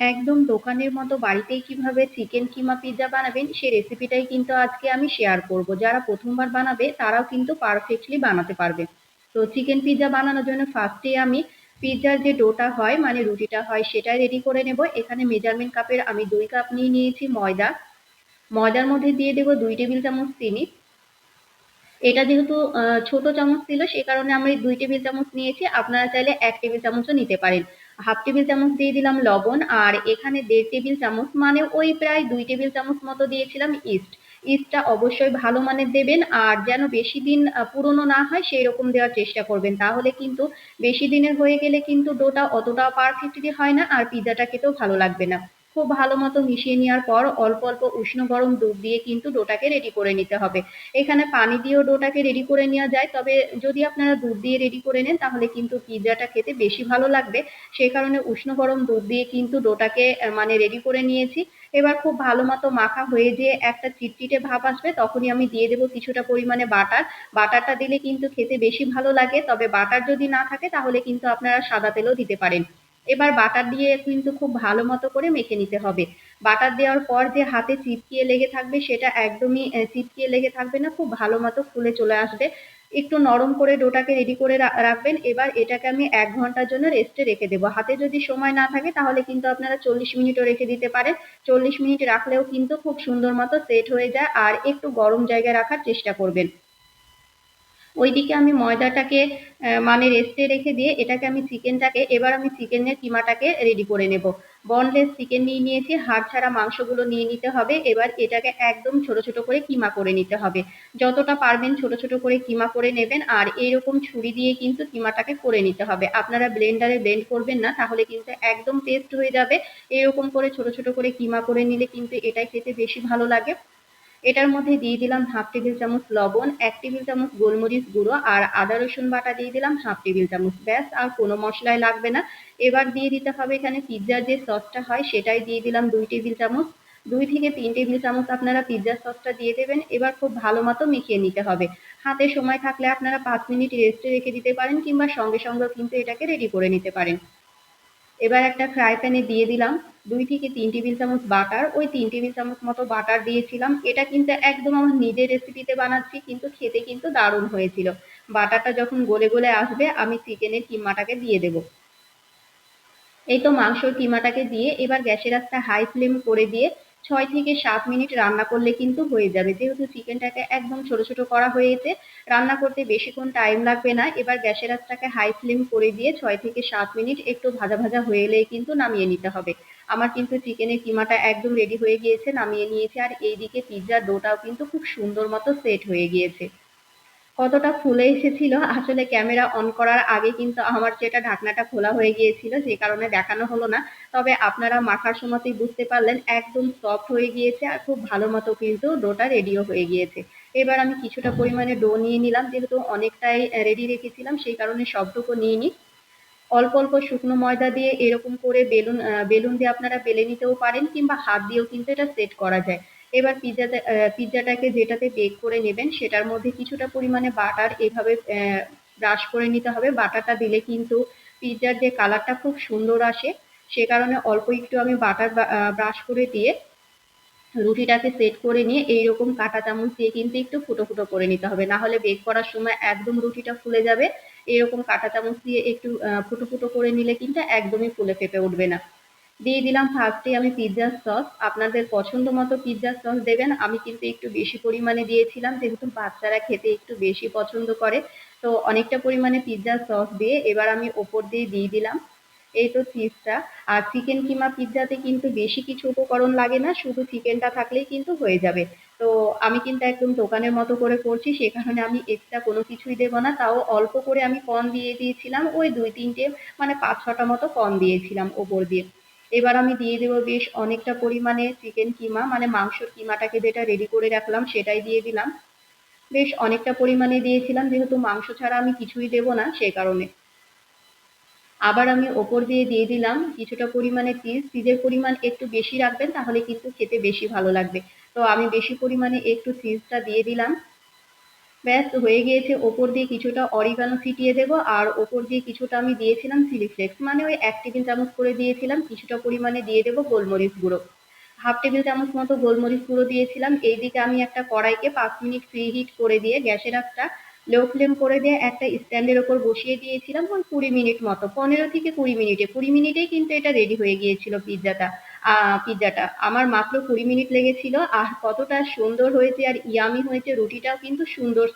একদম দোকানের মতো বাড়িতেই কীভাবে চিকেন কিমা পিৎজা বানাবেন, সেই রেসিপিটাই কিন্তু আজকে আমি শেয়ার করব। যারা প্রথমবার বানাবে, তারাও কিন্তু পারফেক্টলি বানাতে পারবে। তো চিকেন পিৎজা বানানোর জন্য ফার্স্টে আমি পিৎজার যে ডোটা হয় মানে রুটিটা হয় সেটা রেডি করে নেব। এখানে মেজারমেন্ট কাপের আমি দুই কাপ নিয়ে নিয়েছি ময়দা। ময়দার মধ্যে দিয়ে দেবো দুই টেবিল চামচ চিনি। এটা যেহেতু ছোট চামচ ছিল, সে কারণে আমি দুই টেবিল চামচ নিয়েছি। আপনারা চাইলে এক টেবিল চামচও নিতে পারেন। হাফ টেবিল চামচ দিয়ে দিলাম লবণ আর এখানে দেড় টেবিল চামচ মানে ওই প্রায় দুই টেবিল চামচ মতো দিয়েছিলাম ইস্ট। ইস্টটা অবশ্যই ভালো মানের দেবেন আর যেন বেশি দিন পুরনো না হয় সেই রকম দেওয়ার চেষ্টা করবেন। তাহলে কিন্তু বেশি দিনের হয়ে গেলে কিন্তু ডোটা অতটা পারফেক্টলি হয় না আর পিৎজাটা খেতেও ভালো লাগবে না। খুব ভালো মতো মিশিয়ে নেওয়ার পর অল্প অল্প উষ্ণ গরম দুধ দিয়ে কিন্তু ডোটাকে রেডি করে নিতে হবে। এখানে পানি দিয়েও ডোটাকে রেডি করে নেওয়া যায়, তবে যদি আপনারা দুধ দিয়ে রেডি করে নেন, তাহলে কিন্তু পিৎজাটা খেতে বেশি ভালো লাগবে। সেই কারণে উষ্ণ গরম দুধ দিয়ে কিন্তু ডোটাকে মানে রেডি করে নিয়েছি। এবার খুব ভালো মতো মাখা হয়ে যে একটা চিটচিটে ভাব আসবে, তখনই আমি দিয়ে দেবো কিছুটা পরিমাণে বাটার। বাটারটা দিলে কিন্তু খেতে বেশি ভালো লাগে, তবে বাটার যদি না থাকে, তাহলে কিন্তু আপনারা সাদা তেলও দিতে পারেন। এবার বাটার দিয়ে কিন্তু খুব ভালো মতো করে মেখে নিতে হবে। বাটার দেওয়ার পর যে হাতে চিপকিয়ে লেগে থাকবে সেটা একদমই চিপকিয়ে লেগে থাকবে না, খুব ভালো মতো ফুলে চলে আসবে। একটু নরম করে ডোটাকে রেডি করে রাখবেন। এবার এটাকে আমি এক ঘণ্টার জন্য রেস্টে রেখে দেবো। হাতে যদি সময় না থাকে তাহলে কিন্তু আপনারা চল্লিশ মিনিটও রেখে দিতে পারেন। চল্লিশ মিনিট রাখলেও কিন্তু খুব সুন্দর মতো সেট হয়ে যায় আর একটু গরম জায়গায় রাখার চেষ্টা করবেন। ওইদিকে আমি ময়দাটাকে মানে রেস্টে রেখে দিয়ে এটাকে আমি চিকেনটাকে, এবার আমি চিকেনের কিমাটাকে রেডি করে নেব। বনলেস চিকেন নিয়ে নিয়েছি, হাড় ছাড়া মাংসগুলো নিয়ে নিতে হবে, এবার এটাকে একদম ছোট ছোট করে কিমা করে নিতে হবে। যতটা পারবেন ছোট ছোট করে কিমা করে নেবেন, আর এইরকম ছুরি দিয়ে কিন্তু কিমাটাকে করে নিতে হবে। আপনারা ব্লেন্ডারে ব্লেন্ড করবেন না, তাহলে কিন্তু একদম পেস্ট হয়ে যাবে। এরকম করে ছোট ছোট করে কিমা করে নিলে কিন্তু এটাই খেতে বেশি ভালো লাগে। এটার মধ্যে দিয়ে দিলাম হাফ টেবিল চামচ লবণ, এক টেবিল চামচ গোলমরিচ গুঁড়ো আর আদা রসুন বাটা দিয়ে দিলাম হাফ টেবিল চামচ। ব্যাস, আর কোনো মশলাই লাগবে না। এবার দিয়ে দিতে হবে এখানে পিৎজার যে সসটা হয়, সেটাই দিয়ে দিলাম দুই টেবিল চামচ। দুই থেকে তিন টেবিল চামচ আপনারা পিৎজার সসটা দিয়ে দেবেন। এবার খুব ভালো মতো মিশিয়ে নিতে হবে। হাতে সময় থাকলে আপনারা পাঁচ মিনিট রেস্টে রেখে দিতে পারেন কিংবা সঙ্গে সঙ্গে কিন্তু এটাকে রেডি করে নিতে পারেন। এবার একটা ফ্রাই প্যানে দিয়ে দিলাম। দুই থেকে তিন টেবিল চামচ বাটার। ওই তিন টেবিল চামচ মতো বাটার দিয়েছিলাম। এটা কিন্তু একদম আমার নিজের রেসিপিতে বানাচ্ছি, কিন্তু খেতে কিন্তু দারুণ হয়েছিল। বাটারটা যখন গলে গলে আসবে, আমি চিকেনের কিমাটাকে দিয়ে দেব। এই তো মাংসর কিমাটাকে দিয়ে এবার গ্যাসের একটা হাই ফ্লেম করে দিয়ে ছয় থেকে সাত মিনিট রান্না করলে কিন্তু হয়ে যাবে। যেহেতু চিকেনটাকে একদম ছোট ছোট করা হয়েছে, রান্না করতে বেশিক্ষণ টাইম লাগবে না। এবার গ্যাসের আঁচটাকে হাই ফ্লেম করে দিয়ে ছয় থেকে সাত মিনিট একটু ভাজা ভাজা হয়ে এলেই কিন্তু নামিয়ে নিতে হবে। আমার কিন্তু চিকেনের কিমাটা একদম রেডি হয়ে গিয়েছে, নামিয়ে নিয়েছে। আর এইদিকে পিৎজার ডোটাও কিন্তু খুব সুন্দর মতো সেট হয়ে গিয়েছে। কতটা ফুলে এসেছিল। আসলে ক্যামেরা অন করার আগে কিন্তু আমার যেটা ঢাকনাটা খোলা হয়ে গিয়েছিল সেই কারণে দেখানো হলো না। তবে আপনারা মাখার সময়তেই বুঝতে পারলেন, একদম সফট হয়ে গিয়েছে আর খুব ভালো মতো কিন্তু ডোটা রেডিও হয়ে গিয়েছে। এবার আমি কিছুটা পরিমাণে ডো নিয়ে নিলাম, যেহেতু অনেকটাই রেডি রেখেছিলাম, সেই কারণে সবটুকু নিয়ে নিই। অল্প অল্প শুকনো ময়দা দিয়ে এরকম করে বেলুন বেলুন দিয়ে আপনারা বেলে নিতেও পারেন কিংবা হাত দিয়েও কিন্তু এটা সেট করা যায়। এবার পিৎজাতে পিৎজাটাকে যেটাতে বেক করে নেবেন, সেটার মধ্যে কিছুটা পরিমাণে বাটার এভাবে ব্রাশ করে নিতে হবে। বাটারটা দিলে কিন্তু পিৎজার যে কালারটা খুব সুন্দর আসে। সে কারণে অল্প একটু আমি বাটার ব্রাশ করে দিয়ে রুটিটাকে সেট করে নিয়ে এইরকম কাঁটা চামচ দিয়ে কিন্তু একটু ফুটো ফুটো করে নিতে হবে। না হলে বেক করার সময় একদম রুটিটা ফুলে যাবে। এরকম কাঁটা চামচ দিয়ে একটু ফুটো ফুটো করে নিলে কিন্তু একদমই ফুলে ফেপে উঠবে না। দিয়ে দিলাম ফার্স্টে আমি পিৎজার সস আপনাদের পছন্দ মতো পিৎজার সস দেবেন। আমি কিন্তু একটু বেশি পরিমাণে দিয়েছিলাম, যেহেতু বাচ্চারা খেতে একটু বেশি পছন্দ করে। তো অনেকটা পরিমাণে পিৎজার সস দিয়ে এবার আমি ওপর দিয়ে দিয়ে দিলাম। এই তো চিজটা আর চিকেন কিমা পিৎজাতে কিন্তু বেশি কিছু উপকরণ লাগে না, শুধু চিকেনটা থাকলেই কিন্তু হয়ে যাবে। তো আমি কিন্তু একদম দোকানের মতো করে করছি, সে কারণে আমি এক্সট্রা কোনো কিছুই দেবো না। তাও অল্প করে আমি কর্ন দিয়ে দিয়েছিলাম, ওই দুই তিনটে মানে পাঁচ ছটা মতো কর্ন দিয়েছিলাম ওপর দিয়ে। এবার আমি দিয়ে দেবো বেশ অনেকটা পরিমাণে চিকেন কিমা মানে মাংসর কিমাটাকে যেটা রেডি করে রাখলাম সেটাই দিয়ে দিলাম। বেশ অনেকটা পরিমাণে দিয়েছিলাম, যেহেতু মাংস ছাড়া আমি কিছুই দেবো না সেই কারণে। আবার আমি ওপর দিয়ে দিয়ে দিলাম কিছুটা পরিমাণে চিজ চিজের পরিমাণ একটু বেশি রাখবেন, তাহলে কিন্তু খেতে বেশি ভালো লাগবে। তো আমি বেশি পরিমাণে একটু চিজটা দিয়ে দিলাম। ব্যাস, হয়ে গিয়েছে। ওপর দিয়ে কিছুটা অরিগানো ছিটিয়ে দেবো, আর ওপর দিয়ে কিছুটা আমি দিয়েছিলাম চিলি ফ্লেক্স মানে ওই এক টেবিল চামচ করে দিয়েছিলাম, কিছুটা পরিমাণে দিয়ে দেবো গোলমরিচ গুঁড়ো। হাফ টেবিল চামচ মতো গোলমরিচ গুঁড়ো দিয়েছিলাম। এইদিকে আমি একটা কড়াইকে পাঁচ মিনিট প্রি হিট করে দিয়ে, গ্যাসের একটা লো ফ্লেম করে দিয়ে একটা স্ট্যান্ডের ওপর বসিয়ে দিয়েছিলাম, ওই কুড়ি মিনিট মতো, পনেরো থেকে কুড়ি মিনিটে। কুড়ি মিনিটেই কিন্তু এটা রেডি হয়ে গিয়েছিল পিৎজাটা। পিৎজাটা আমার মাত্র কুড়ি মিনিট লেগেছিল। আর কতটা সুন্দর হয়েছে আর ইয়ামি হয়েছে রুটিটাও কিন্তু সুন্দর